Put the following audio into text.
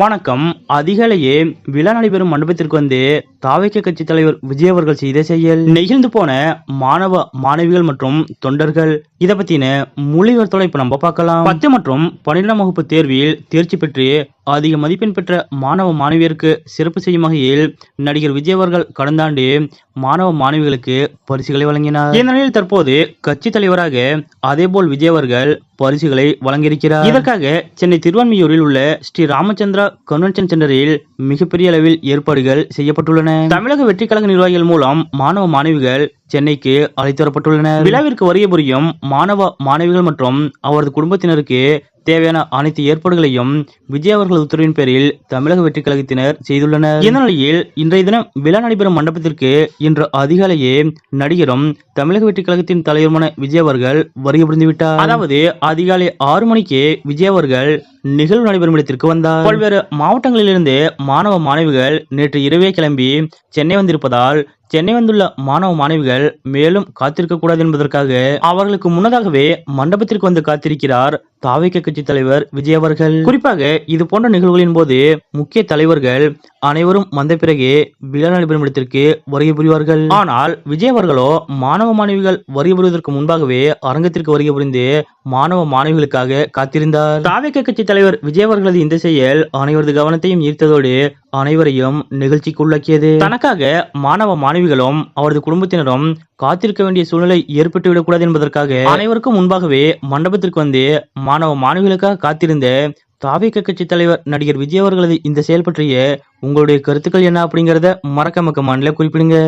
வணக்கம். அதிகாலையே விழா நடைபெறும் மண்டபத்திற்கு வந்து தாவைக்க கட்சி தலைவர் விஜய் அவர்கள் செய்த செயல். நெகிழ்ந்து போன மாணவ மாணவிகள் மற்றும் தொண்டர்கள். இத பத்தின மொழிவர்த்தோட இப்ப நம்ம பார்க்கலாம். பத்து மற்றும் பன்னிரெண்டாம் வகுப்பு தேர்வில் தேர்ச்சி பெற்று அதிக மதிப்பெண் பெற்ற மாணவ மாணவியருக்கு சிறப்பு செய்யும் வகையில் நடிகர் விஜய் அவர்கள் கடந்த ஆண்டு மாணவ மாணவிகளுக்கு பரிசுகளை வழங்கினார். இந்த நிலையில் தற்போது கட்சி தலைவராக அதேபோல் விஜய் அவர்கள் பரிசுகளை வழங்கியிருக்கிறார். இதற்காக சென்னை திருவான்மியூரில் உள்ள ஸ்ரீ ராமச்சந்திரா கன்வென்ஷன் சென்டரில் மிகப்பெரிய அளவில் ஏற்பாடுகள் செய்யப்பட்டுள்ளன. தமிழக வெற்றி கழக நிர்வாகிகள் மூலம் மாணவ மாணவிகள் சென்னைக்கு அழைத்து வரப்பட்டுள்ளனர். விழாவிற்கு வருகை புரியும் மாணவ மாணவிகள் மற்றும் அவரது குடும்பத்தினருக்கு தேவையான அனைத்து ஏற்பாடுகளையும் விஜய் அவர்கள் உத்தரவின் பேரில் தமிழக வெற்றி கழகத்தினர் செய்துள்ளனர். இந்த நிலையில் இன்றைய தினம் விழா நடைபெறும் மண்டபத்திற்கு இன்று அதிகாலையே நடிகரும் தமிழக வெற்றி கழகத்தின் தலைவருமான விஜய் அவர்கள் வருகை புரிந்துவிட்டார். அதாவது அதிகாலை ஆறு மணிக்கு விஜய் அவர்கள் நிகழ்வு நடைபெறும் இடத்திற்கு வந்தார். பல்வேறு மாவட்டங்களிலிருந்து மாணவ மாணவிகள் நேற்று இரவே கிளம்பி சென்னை வந்திருப்பதால் சென்னை வந்துள்ள மாணவ மாணவிகள் மேலும் காத்திருக்கக்கூடாது என்பதற்காக அவர்களுக்கு முன்னதாகவே மண்டபத்திற்கு வந்து காத்திருக்கிறார் தாவிக கட்சி தலைவர் விஜய் அவர்கள். குறிப்பாக இது போன்ற நிகழ்வுகளின் போது முக்கிய தலைவர்கள் அனைவரும் வந்த பிறகே விழா நடைபெறும் இடத்திற்கு வருகை புரிவார்கள். ஆனால் விஜய் அவர்களோ மாணவ மாணவிகள் வருகை புரிவதற்கு முன்பாகவே அரங்கத்திற்கு வருகை புரிந்து மாணவ மாணவிகளுக்காக காத்திருந்தார். தாவைக்க கட்சி தலைவர் விஜய் அவர்களது இந்த செயல் அனைவரது கவனத்தையும் ஈர்த்ததோடு அனைவரையும் நிகழ்ச்சிக்கு உள்ளாக்கியது தனக்காக மாணவ மாணவிகளும் அவரது குடும்பத்தினரும் காத்திருக்க வேண்டிய சூழ்நிலை ஏற்பட்டுவிடக்கூடாது என்பதற்காக அனைவருக்கும் முன்பாகவே மண்டபத்திற்கு வந்து மாணவ மாணவிகளுக்காக காத்திருந்த தாவிக கட்சி தலைவர் நடிகர் விஜய் அவர்களது இந்த செயல் பற்றிய உங்களுடைய கருத்துக்கள் என்ன அப்படிங்கறத மறக்காம கமெண்ட்ல குறிப்பிடுங்க.